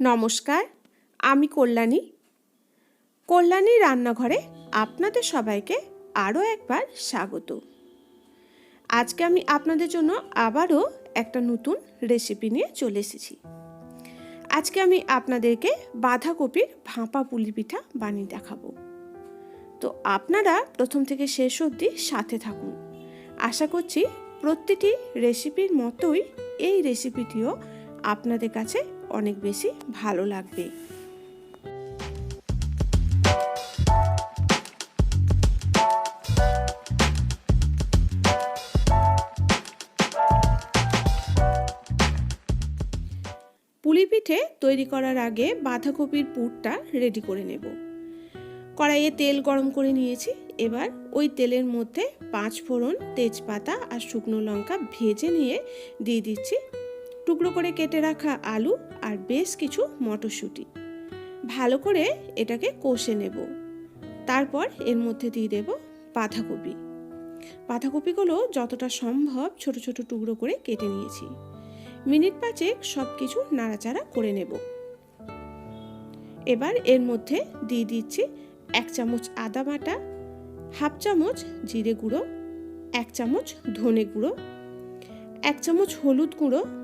নমস্কার, আমি কল্যাণী। কল্যাণী রান্নাঘরে আপনাদের সবাইকে আরও একবার স্বাগত। আজকে আমি আপনাদের জন্য আবারও একটা নতুন রেসিপি নিয়ে চলে এসেছি। আজকে আমি আপনাদেরকে বাঁধাকপির ভাঁপা পুলি পিঠা বানিয়ে দেখাবো। তো আপনারা প্রথম থেকে শেষ অবধি সাথে থাকুন। আশা করছি প্রতিটি রেসিপির মতোই এই রেসিপিটিও আপনাদের কাছে অনেক বেশি ভালো লাগবে। পুলি পিঠে তৈরি করার আগে বাঁধাকপির পুরটা রেডি করে নেব। কড়াইয়ে তেল গরম করে নিয়েছি। এবার ওই তেলের মধ্যে পাঁচ ফোড়ন তেজপাতা আর শুকনো লঙ্কা ভেজে নিয়ে দিয়ে দিচ্ছি টুকরো করে কেটে রাখা আলু আর বেশ কিছু মটরশুঁটি। ভালো করে এটাকে কষে নেব। তারপর এর মধ্যে দিয়ে দেব বাঁধাকপি। বাঁধাকপিগুলো যতটা সম্ভব ছোট ছোট টুকরো করে কেটে নিয়েছি। মিনিট পাঁচেক সব কিছু নাড়াচাড়া করে নেব। এবার এর মধ্যে দিয়ে দিচ্ছি এক চামচ আদা বাটা, হাফ চামচ জিরে গুঁড়ো, এক চামচ ধনে গুঁড়ো, এক চামচ হলুদ গুঁড়ো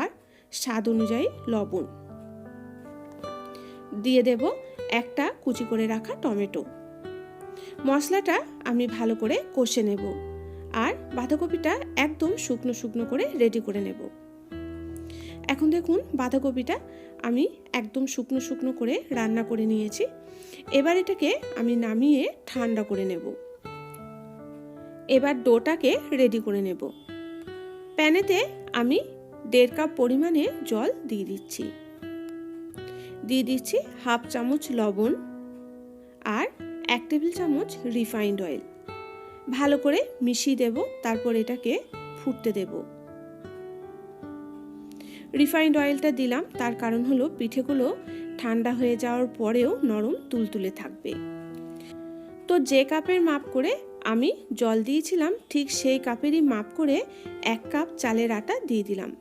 আর স্বাদ অনুযায়ী লবণ। দিয়ে দেব একটা কুচি করে রাখা টমেটো। মশলাটা আমি ভালো করে কষে নেব আর বাঁধাকপিটা একদম শুকনো শুকনো করে রেডি করে নেব। এখন দেখুন বাঁধাকপিটা আমি একদম শুকনো শুকনো করে রান্না করে নিয়েছি। এবার এটাকে আমি নামিয়ে ঠান্ডা করে নেব। এবার ডোটাকে রেডি করে নেব। প্যানেতে আমি দেড় কাপ পরিমাণে জল দিয়ে দিচ্ছি। দিয়ে দিচ্ছি হাফ চামচ লবণ আর এক টেবিল চামচ রিফাইন্ড অয়েল। ভালো করে মিশিয়ে দেব, তারপর এটাকে ফুটতে দেব। রিফাইন্ড অয়েলটা দিলাম, তার কারণ হলো পিঠেগুলো ঠান্ডা হয়ে যাওয়ার পরেও নরম তুলতুলে থাকবে। তো যে কাপের মাপ করে আমি জল দিয়েছিলাম, ঠিক সেই কাপেরই মাপ করে এক কাপ চালের আটা দিয়ে দিলাম।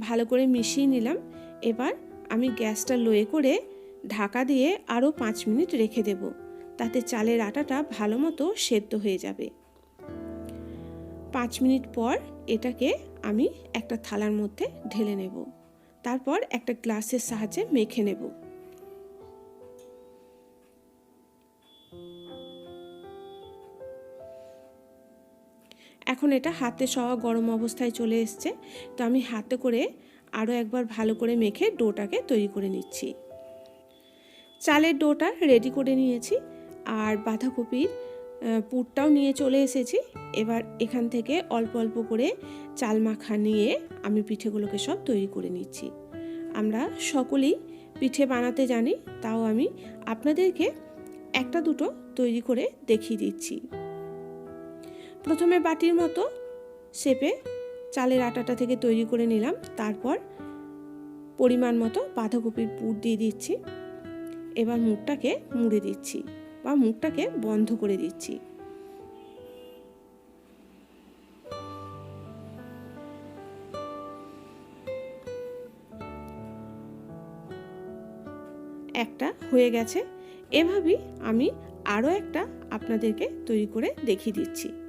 ভালো করে মিশিয়ে নিলাম। এবার আমি গ্যাসটা লোয়ে করে ঢাকা দিয়ে আরও পাঁচ মিনিট রেখে দেব। তাতে চালের আটাটা ভালো মতো সেদ্ধ হয়ে যাবে। পাঁচ মিনিট পর এটাকে আমি একটা থালার মধ্যে ঢেলে নেব। তারপর একটা গ্লাসের সাহায্যে মেখে নেব। এখন এটা হাতে সওয়া গরম অবস্থায় চলে এসছে। তো আমি হাতে করে আরও একবার ভালো করে মেখে ডোটাকে তৈরি করে নিচ্ছি। চালের ডোটা রেডি করে নিয়েছি আর বাঁধাকপির পুরটাও নিয়ে চলে এসেছি। এবার এখান থেকে অল্প অল্প করে চাল মাখা নিয়ে আমি পিঠেগুলোকে সব তৈরি করে নিচ্ছি। আমরা সকলেই পিঠে বানাতে জানি, তাও আমি আপনাদেরকে একটা দুটো তৈরি করে দেখিয়ে দিচ্ছি। প্রথমে বাটির মতো শেপে চালের আটাটা থেকে তৈরি করে নিলাম। তারপর পরিমাণ মতো বাঁধাকপির পুর দিয়ে দিচ্ছি। এবার মুখটাকে মুড়ে দিচ্ছি বা মুখটাকে বন্ধ করে দিচ্ছি। একটা হয়ে গেছে। এভাবেই আমি আরও একটা আপনাদেরকে তৈরি করে দেখিয়ে দিচ্ছি।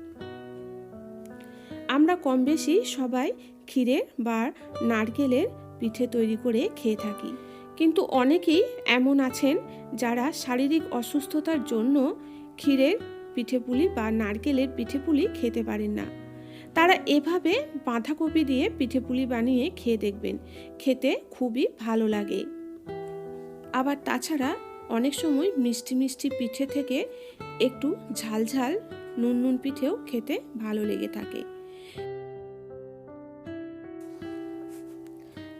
আমরা কম বেশি সবাই ক্ষীরের বা নারকেলের পিঠে তৈরি করে খেয়ে থাকি। কিন্তু অনেকেই এমন আছেন যারা শারীরিক অসুস্থতার জন্য ক্ষীরের পিঠেপুলি বা নারকেলের পিঠেপুলি খেতে পারেন না। তারা এভাবে বাঁধাকপি দিয়ে পিঠেপুলি বানিয়ে খেয়ে দেখবেন। খেতে খুবই ভালো লাগে। আবার তাছাড়া অনেক সময় মিষ্টি মিষ্টি পিঠে থেকে একটু ঝাল ঝাল নুন নুন পিঠেও খেতে ভালো লেগে থাকে।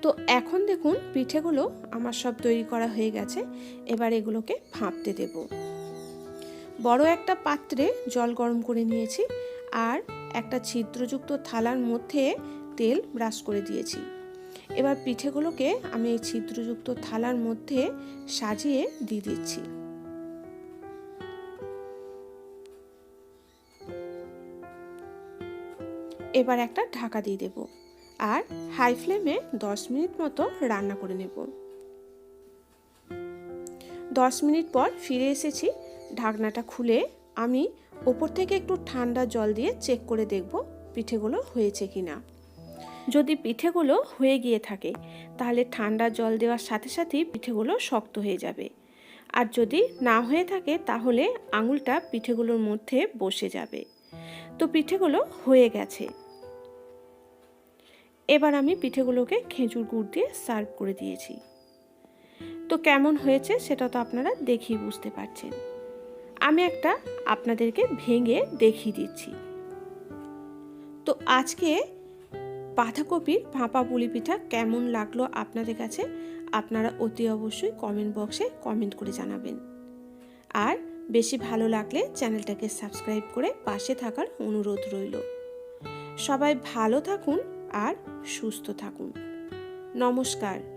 তো এখন দেখুন পিঠেগুলো আমার সব তৈরি করা হয়ে গেছে। এবার এগুলোকে ভাঁপতে দেব। বড় একটা পাত্রে জল গরম করে নিয়েছি আর একটা ছিদ্রযুক্ত থালার মধ্যে তেল ব্রাশ করে দিয়েছি। এবার পিঠেগুলোকে আমি এই ছিদ্রযুক্ত থালার মধ্যে সাজিয়ে দিয়ে দিচ্ছি। এবার একটা ঢাকা দিয়ে দেব। আর হাই ফ্লেমে দশ মিনিট মতো রান্না করে নেব। দশ মিনিট পর ফিরে এসেছি ঢাকনাটা খুলে। আমি ওপর থেকে একটু ঠান্ডা জল দিয়ে চেক করে দেখব পিঠেগুলো হয়েছে কি না যদি পিঠেগুলো হয়ে গিয়ে থাকে, তাহলে ঠান্ডা জল দেওয়ার সাথে সাথেই পিঠেগুলো শক্ত হয়ে যাবে। আর যদি না হয়ে থাকে, তাহলে আঙুলটা পিঠেগুলোর মধ্যে বসে যাবে। তো পিঠেগুলো হয়ে গেছে। এবার আমি পিঠেগুলোকে খেজুর গুড় দিয়ে সার্ভ করে দিয়েছি। তো কেমন হয়েছে সেটা তো আপনারা দেখেই বুঝতে পারছেন। আমি একটা আপনাদেরকে ভেঙে দেখিয়ে দিচ্ছি। তো আজকে বাঁধাকপির ভাপা পুলি পিঠা কেমন লাগল আপনাদের কাছে আপনারা অতি অবশ্যই কমেন্ট বক্সে কমেন্ট করে জানাবেন। আর বেশি ভালো লাগলে চ্যানেলটাকে সাবস্ক্রাইব করে পাশে থাকার অনুরোধ রইল। সবাই ভালো থাকুন আর সুস্থ থাকুন। নমস্কার।